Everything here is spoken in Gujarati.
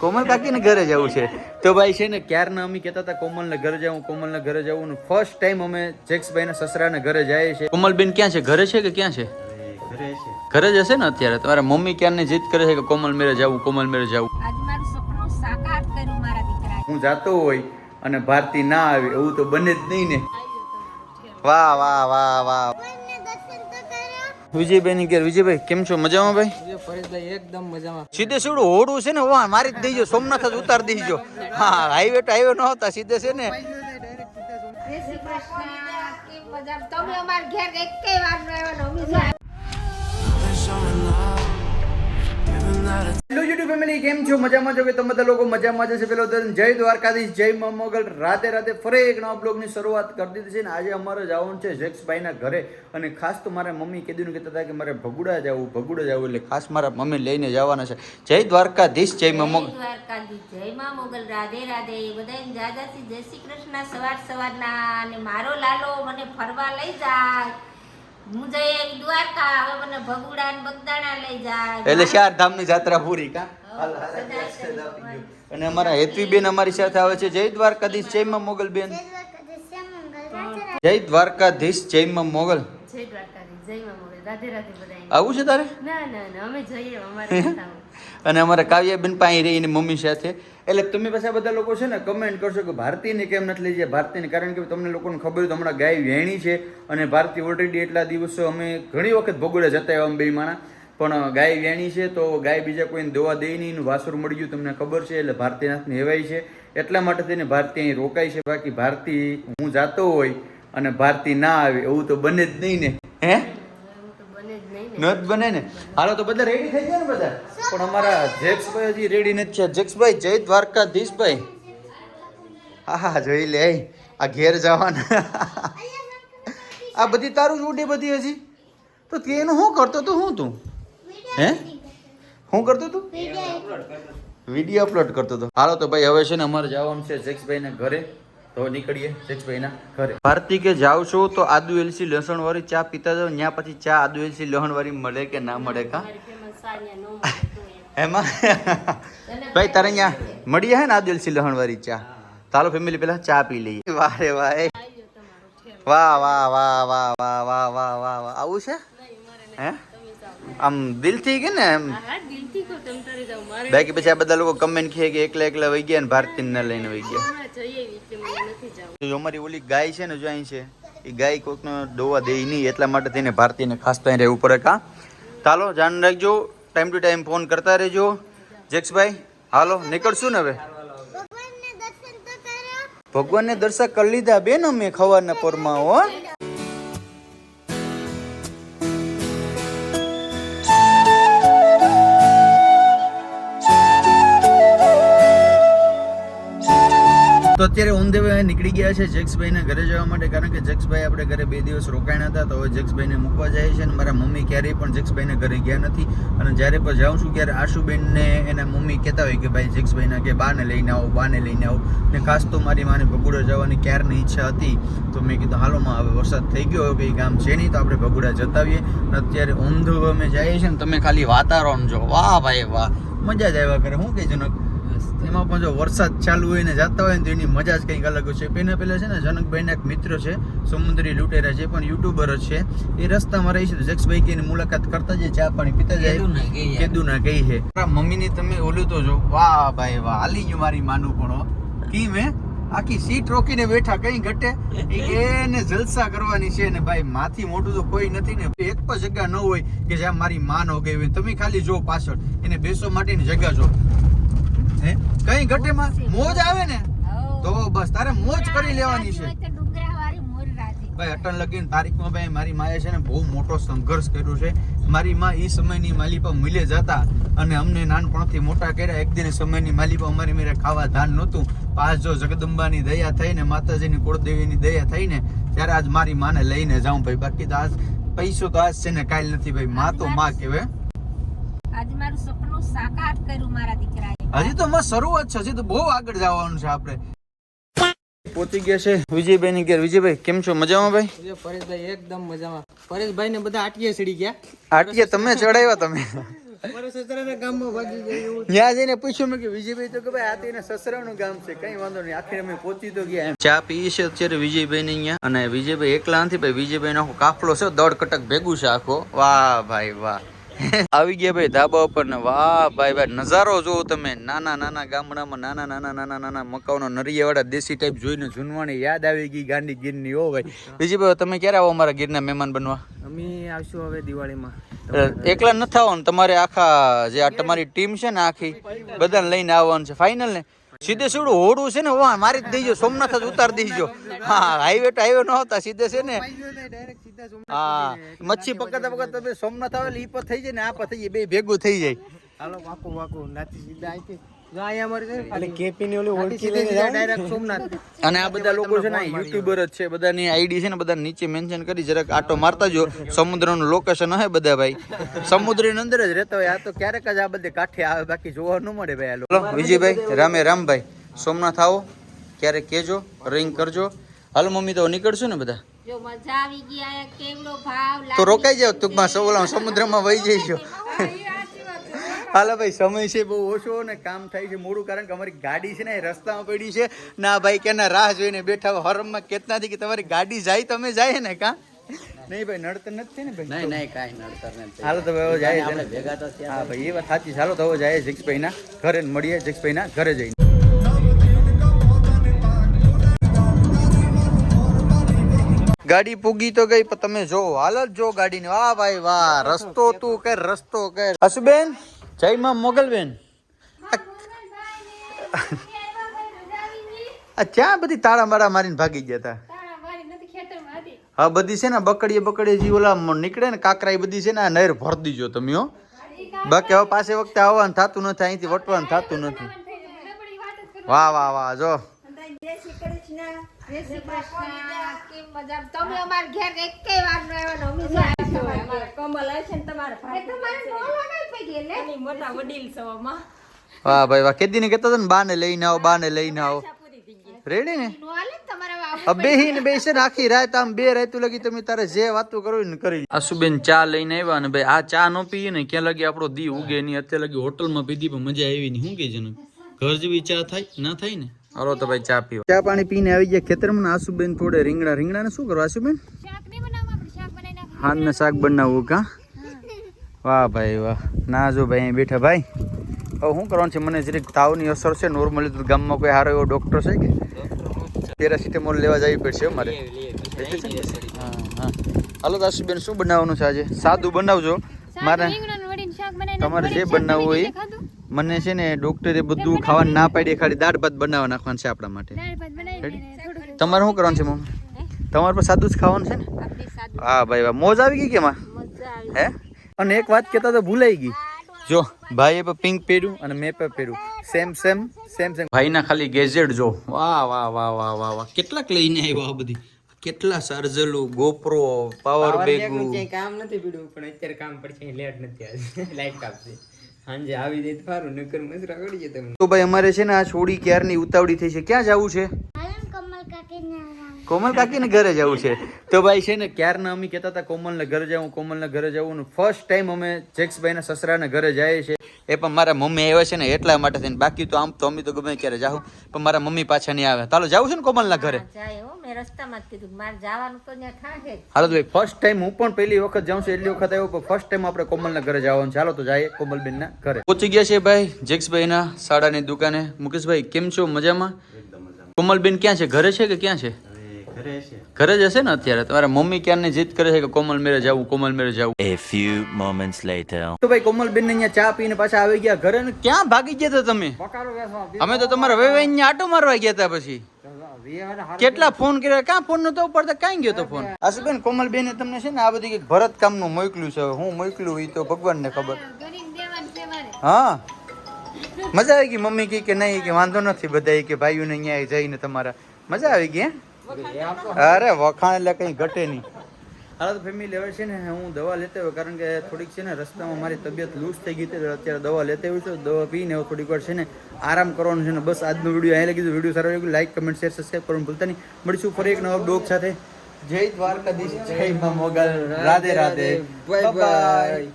કોમલ કાકીને ઘરે જવું છે. તો ભાઈ છે ને ક્યારના અમે કહેતા હતા કોમલને ઘરે જવું કોમલને ઘરે જવું ફર્સ્ટ ટાઈમ અમે જેક્સભાઈના સસરાને ઘરે જઈએ છીએ. કોમલબેન ક્યાં છે? ઘરે છે કે ક્યાં છે? ઘરે છે ઘરે જ હશે ને અત્યારે? તમારા મમ્મી ક્યારની જીદ કરે છે કે કોમલ મેરે જવું કોમલ મેરે જવું હું જાતો હોય અને ભારતી ના આવે એવું તો બને જ નહીં ને. વાહ વાહ વાહ વાહ. વિજયભાઈ ની ઘેર. વિજયભાઈ કેમ છો? મજામાં ભાઈ? એકદમ મજામાં. સીધે સીધું હોડું છે ને વાહ મારી જ દેજો. સોમનાથ જ ઉતાર દેજો. હા હાઈવે તો હાઈવે ન હતા સીધે છે ને. તમે અમાર ઘેર એક વાર ન આવ્યા હેલો યુટ્યુબ ફેમિલી કેમ છો? મજામાં છો કે તમે બધા લોકો મજામાં જશે પેલો જય દ્વારકાધીશ, જય મા, મોગલ. રાતે રાતે ફરી એક નવા બ્લોગની શરૂઆત કરી દીધી છે ને આજે અમારે જવાનું છે જેક્સભાઈના ઘરે. અને ખાસ તો મારા મમ્મી કીધું કહેતા હતા કે મારે ભગુડા જવું ભગુડા જવું એટલે ખાસ મારા મમ્મી લઈને જવાના છે. જય દ્વારકાધીશ, જય મા, મોગલ. જય માં, મોગલ. રાધે રાધે. બધા જાજાથી જય શ્રી કૃષ્ણ. સવાર સવારના અને મારો લાલો મને ફરવા લઈ જાય એટલે ચાર ધામની જાત્રા પૂરી કા. અને અમારા હેતવીબેન અમારી સાથે આવે છે. જય દ્વારકાધીશ જય માં મોગલ બેન. જય દ્વારકાધીશ જય માં મોગલ. જય દ્વારકાધીશ જય માં મોગલ. રાધે રાધે બધાય. આવું છે તારે? ના ના ના અમે જઈએ અમારે. અને અમારા કાવ્યાબેન પાસે રહી એની મમ્મી સાથે. એટલે તમે પાછા બધા લોકો છે ને કમેન્ટ કરશો કે ભારતીને કેમ નથી લઈ જાય? ભારતીને કારણ કે તમને લોકોને ખબર હોય તો હમણાં ગાય વહેણી છે અને ભારતી ઓલરેડી એટલા દિવસો અમે ઘણી વખત ભગોડે જતા આવ્યા અમે બે માણા. પણ ગાય વેણી છે તો ગાય બીજા કોઈને દોવા દઈ નહીં વાસુર મળી ગયું તમને ખબર છે એટલે ભારતીનાથને હેવાય છે. એટલા માટે થઈને ભારતી અહીં રોકાય છે. બાકી ભારતી હું જાતો હોય અને ભારતી ના આવે એવું તો બને જ નહીં ને. હે? બને જ ને બને ને? હાલો તો બધા રેડી થઈ ગયા ને બધા? પણ અમારા જેક્સભાઈ હજી રેડી નથી થયા. જેક્સભાઈ જય દ્વારકાધીશભાઈ હા હા જોઈ લે. આ ઘેર જવાના. આ બધી તારું જ ઉડે બધી હજી? તો તે એનું શું કરતો તું? શું તું? હે? શું કરતો તું? વીડિયો અપલોડ કરતો. હતો. હાલો તો ભાઈ હવે છે ને અમારે જવાનું છે જેક્સભાઈના ઘરે. તો નીકળીએ ઘરે. ભારતી કે જાવ છો તો આદુ એલસી લસણ વાળી ચા પીતા જાવ ત્યાં પછી ચા આદુ એલસી લસણ વાળી મળે કે ના મળે કા? એમ. ભાઈ, તારે અહીંયા મળી હે ને આદુ એલસી લસણ વાળી ચા? તાલો ફેમિલી પેલા ચા પી લઈએ. વાહ રે વાહ. વાહ વાહ વાહ વાહ વાહ વાહ વાહ વાહ વાહ. આવું છે? હે? આમ દિલથી કે ને એમ? બાકી પછી આ બધા લોકો કમેન્ટ કહે કે એકલા એકલા વહી ગયા ને ભારતીને લઈને વહી ગયા. અમારી ઓલી ગાય છે ને જો અહીં છે એ ગાય કોઈકનો દોવા દે નહીં એટલા માટે તેને ભારતીને ખાસ ત્યાં રહેવું પડે કા? ચાલો ધ્યાન રાખજો ટાઈમ ટુ ટાઈમ ફોન કરતા રહેજો. જેક્સભાઈ હાલો નીકળશું ને હવે? ભગવાનને દર્શન કરી લીધા બેન અમે ખવાના પોરમાં હો. અત્યારે ઓન નીકળી ગયા છે જેક્સભાઈના ઘરે જવા માટે, કારણ કે જેક્સભાઈ આપણે ઘરે બે દિવસ રોકાયા હતા, તો હવે જેક્સભાઈને મૂકવા જાય છે અને મારા મમ્મી ક્યારેય પણ જેક્સભાઈને ઘરે ગયા નથી. અને જ્યારે પણ જાઉં છું ત્યારે આશુબેનને એના મમ્મી કહેતા હોય કે, ભાઈ, જેક્સભાઈના કે બાને લઈને આવો, બાને લઈને આવો. ને ખાસ તો મારી માને ભગુડા જવાની ક્યારની ઈચ્છા હતી, તો મેં કીધું હાલોમાં હવે વરસાદ થઈ ગયો, હવે કામ છે નહીં, તો આપણે ભગુડા જતાવીએ. અને અત્યારે ઓન અમે જઈએ છીએ ને, તમે ખાલી વાતાવરણ જો વાહ, ભાઈ, વાહ. મજા જ આવ્યા કરે. શું કહેજો જનક એમાં પણ જો વરસાદ ચાલુ હોય ને જતા હોય ને તો એની મજા જ કંઈક અલગ છે. પહેલા પહેલાં છે ને જનકભાઈના એક મિત્ર છે સમુદ્રી લૂંટેરા છે પણ યુટ્યુબર જ છે. એ રસ્તામાં રહી છે જક્ષભાઈ કે એની મુલાકાત કરતા જાય ચા પાણી પીતા જાય કેદુ ના કહી છે. મમ્મીની તમે ઓલું તો જો વાહ ભાઈ વાહ હાલી ગયું મારી માનું પણ કી મેં આખી સીટ રોકીને બેઠા કઈ ઘટે? એને જલસા કરવાની છે ને ભાઈ માથી મોટું તો કોઈ નથી ને. એક પણ જગ્યા ન હોય કે જ્યાં મારી માન ગઈ હોય. તમે ખાલી જો પાછળ. એને બેસવા માટેની જગ્યા જો હે? કઈ ઘટેમાં મોજ આવે ને? તો બસ તારે મોજ કરી લેવાની છે. ભાઈ અટન લગીન તારીખમાં ભાઈ મારી માએ છે ને બહુ મોટો સંઘર્ષ કર્યો છે. મારી માં એ સમયની માલિપા મિલે જતા અને અમને નાનપણથી મોટા કર્યા. એક દિન સમયની માલિપા અમારી મેરે ખાવા ધાન નહોતું. પાસ જો જગદંબાની દયા થઈને માતાજીની કુળદેવીની દયા થઈને ત્યારે આજ મારી માને લઈને જાઉં ભાઈ. બાકી તો આજ પૈસો તો આજ છે ને કાલ નથી ભાઈ. માં તો માં કહેવાય. આજ મારું સપનું સાકાર કર્યું મારા દીકરાએ. હજી તો મસ્ત શરૂઆત છે હજી તો બહુ આગળ જવાનું છે આપણે. પહોંચી ગયા છે વિજયભાઈ ની ઘેર. વિજયભાઈ કેમ છો? મજામાં ભાઈ? પરેશભાઈ એકદમ મજામાં. પરેશભાઈ ને બધા આટીએ ચડી ગયા. આટીએ તમે ચડાવ્યા તમે? ત્યાં જઈને પૂછ્યું મેં કે વિજયભાઈ તો કે ભાઈ આ તો એના સસરાનું ગામ છે કઈ વાંધો નહીં. આખરે અમે પહોંચી તો ગયા. ચા પીએ છે અત્યારે વિજયભાઈ ની અહીંયા. અને વિજયભાઈ એકલા નથી ભાઈ વિજયભાઈ નો આખો કાફલો છે દોઢ કટક ભેગું છે આખો. વાહ ભાઈ વાહ. આવી ગયા ભાઈ ધાબા ઉપર ને વાહ ભાઈ ભાઈ નજારો જોવો તમે. નાના નાના ગામડામાં નાના નાના નાના નાના મકાનો નરિયાવાળા દેશી ટાઈપ જોઈને જૂનવાણી યાદ આવી ગઈ ગાંડી ગીરની. ની ભાઈ વિજયભાઈ તમે ક્યારે આવો અમારા ગીરના મહેમાન બનવા? અમે આવશું હવે દિવાળીમાં. એકલા નથી આવવાનું તમારે આખા જે આ તમારી ટીમ છે ને આખી બધાને લઈને આવવાનું છે. ફાઇનલ ને? સીધે સીધું હોડું છે ને વાહ મારી જ દેજો સોમનાથ જ ઉતાર દેજો. હા હાઈવે તો હાઈવે ન હતા સીધે છે ને. હા મચ્છી પકડતા પકડતા તમે સોમનાથ આવે એટલે ઈ પર થઈ જાય ને આ પર થઈ જાય બે ભેગું થઈ જાય. હાલો વાકું વાકું નાચી સીધા અહીંથી. અને આ બધા લોકો છે ને યુટ્યુબર જ છે બધાની આઈડી છે ને બધા નીચે મેન્શન કરી જરાક આટો મારતા જો સમુદ્રનું લોકેશન હે બધા ભાઈ. સમુદ્રની અંદર જ રહેતા હોય આ તો ક્યારેક જ આ બધે કાંઠે આવે બાકી જોવા ન મળે ભાઈ આ વિજયભાઈ રામે રામભાઈ સોમનાથ આવો ક્યારેક કેજો રિંગ કરજો. હાલ મમ્મી તો નીકળશું ને બધા? તો રોકાઈ જાવ ટૂંકમાં સવલા સમુદ્રમાં વહી જઈશો. હાલો ભાઈ સમય છે બહુ ઓછો ને કામ થાય છે મોડું કારણ કે અમારી ગાડી છે ને એ રસ્તામાં પડી છે. ના ભાઈ કેના રાહ જોઈને બેઠા. હરમમાં કેતના કે તમારી ગાડી જાય તમે જાય ને કા? નહીં ભાઈ નડતર નથી ને ભાઈ? નહીં નહીં કાંઈ નડતર નથી હાલો તો ભાઈ હવે જાય ને. ભેગા તો હા ભાઈ એ વાત સાચી ચાલો તો હવે જાય જિક્ષભાઈ ના ઘરે ને મળીએ જિક્ષભાઈ ના ઘરે જઈને. ગાડી પૂગી તો ગઈ પણ તમે જો હાલત જો ગાડીની. વાહ ભાઈ વાહ રસ્તો તું કે રસ્તો કે. હસુબેન? જય માં મોગલબેન. આ ક્યાં બધી તાળા મારા મારીને ભાગી ગયા હતા હા બધી છે ને બકડીએ બકડીએ જે ઓલા નીકળે ને કાકરા એ બધી છે ને આ નહેર ભર દીજો તમે હો. બાકી હવે પાસે વખતે આવવાનું થતું નથી અહીંથી વટવાનું થતું નથી. વાહ વાહ વાહ જો. જય શ્રી કૃષ્ણ જય શ્રી કૃષ્ણ. કેમ મજા તમે અમારા ઘેર એકેય વાર ન આવ્યા અમે જાય કમલ આવે ને તમારા એ તમારે બોલો નહીં પડી એટલે ભાઈ મોટા વડીલ છો આમાં વાહ ભાઈ વાહ કેદી ને કહેતા ને બાને લઈને આવો બાને લઈને આવો. રેડી ને? નો ને આવું બેસે આખી રાત આમ બે રાતું લગી તમે તારે જે વાતો કરવી ને કરી આશુબેન ચા લઈને આવ્યા ને ભાઈ આ ચા નો પીએ ને ક્યાં લગી આપણો દી ઉગે નહીં અત્યારે લગી હોટલમાં પીધી પણ મજા આવી ને શું કે છે ને ઘર જેવી ચા થાય ના થાય ને? હાલો તો ભાઈ ચા પીવા. ચા પાણી પીને આવી ગયા ખેતરમાં ને આસુબેન થોડે રીંગણા રીંગણા ને શું કરવા આસુબેન શાક નહીં બનાવવા આપણે શાક બનાવી નાખ હાન ને શાક બનાવવું કા? વાહ ભાઈ વાહ. ના જો ભાઈ અહીં બેઠા ભાઈ. હવે શું કરવાનું છે? મને જરીક તાવની અસર છે. નોર્મલી તો ગામમાં કોઈ સારો એવો ડૉક્ટર છે કે? પેરાસિટામોલ લેવા જવી પડશે મારે. હા હા. હાલો દાસુબેન શું બનાવવાનું છે આજે? સાદું બનાવજો. મારે તમારે જે બનાવવું હોય એ. મને છે ને ડોક્ટરે બધું ખાવાનું ના પાડી ખાલી દાળ ભાત બનાવવા નાખવાનું છે આપણા માટે. તમારે શું કરવાનું છે મમ્મી? તમારે પણ સાદું જ ખાવાનું છે ને? હા ભાઈ વાહ. મોજ આવી ગઈ કે માં હે? અને એક વાત કહેતા તો ભૂલાઈ ગઈ. જો ભાઈએ પણ પિંક પહેર્યું અને મેં પણ પહેર્યું. સેમ સેમ સેમ સેમ ભાઈના ખાલી ગેજેટ જો. વાહ વાહ વાહ વાહ વાહ વાહ. કેટલાક લઈને આવ્યા આ બધી. કેટલા સર્જલો ગોપ્રો પાવર બેગ કામ નથી પીડ્યું પણ અત્યારે કામ પડશે લેટ નથી આજે લાઈટ કાપશે સાંજે આવી જાય તો સારું નકર મસરા કરી જાય તમને. તો ભાઈ અમારે છે ને આ છોડી ક્યારની ઉતાવળી થઈ છે? ક્યાં જવું છે? કોમલ કાકી ને ઘરે જવું છે. તો ભાઈ છે ને ક્યારના અમે કહેતા હતા કોમલને ઘરે જવું કોમલને ઘરે જવું ફર્સ્ટ ટાઈમ અમે જેક્સભાઈના સસરાને ઘરે જઈએ છીએ. એ પણ મારા મમ્મી આવ્યા છે ને એટલા માટે થઈને. બાકી તો આમ તો અમે તો ગમે ક્યારે જાઉં પણ મારા મમ્મી પાછા નહીં આવે. ચાલો જવું છે ને કોમલના ઘરે? જાય હો. મેં રસ્તામાં જ કીધું મારે જવાનું તો ત્યાં થાય જ. હાલો ભાઈ ફર્સ્ટ ટાઈમ હું પણ પહેલી વખત જાઉં છું એટલી વખત આવ્યો પણ ફર્સ્ટ ટાઈમ આપણે કોમલના ઘરે જવાનું છે. હાલો તો જઈએ કોમલબેનના ઘરે. પહોંચી ગયા છે ભાઈ જેક્સભાઈના સાડાની દુકાને. મુકેશભાઈ કેમ છો? મજામાં. કોમલબેન ક્યાં છે? ઘરે છે કે ક્યાં છે? ઘરે જ હશે ને અત્યારે? તમારા મમ્મી ક્યારની જીત કરે છે કે કોમલ મેરે જવું કોમલ મેરે જવું? એ ફ્યુ મોમેન્ટ્સ લેટર તો ભાઈ કોમલ બેન અહીંયા ચા પીને પાછા આવી ગયા ઘરે ને ક્યાં ભાગી ગયા હતા તમે? અમે તો તમારા વેવે અહીંયા આટો મારવા ગયા હતા પછી. કેટલા ફોન કર્યા? ક્યાં ફોન નતો ઉપાડતા? ક્યાં ગયો તો ફોન? આશુબેન કોમલબેને તમને છે ને આ બધી ભરત ભરત કામનું મોકલ્યું છે. હું મોકલ્યું એ તો ભગવાનને ખબર. હા. મજા આવી ગઈ મમ્મી કી કે નહીં કે? વાંધો નથી બધા કે. ભાઈઓને અહીંયા જઈને તમારા મજા આવી ગઈ હે? અરે વખાણ એટલે કઈ ઘટે નહીં. હાલ તો ફેમિલી હવે છે ને હું દવા લેતો હોય કારણ કે થોડીક છે ને રસ્તામાં મારી તબિયત લૂઝ થઈ ગઈ હતી અત્યારે દવા લેતો હોય છું દવા પીને હવે થોડીક વાર છે ને આરામ કરવાનો છે ને બસ આજનો વીડિયો અહીં લગી વીડિયો સારો લાગ્યો લાઈક કમેન્ટ શેર સબસ્ક્રાઈબ કરવાનું ભૂલતા નહીં. મળીશું ફરી એક નવા ડોગ સાથે. જય દ્વારકાધીશ જય મા મોગલ. રાધે રાધે. બાય. બાય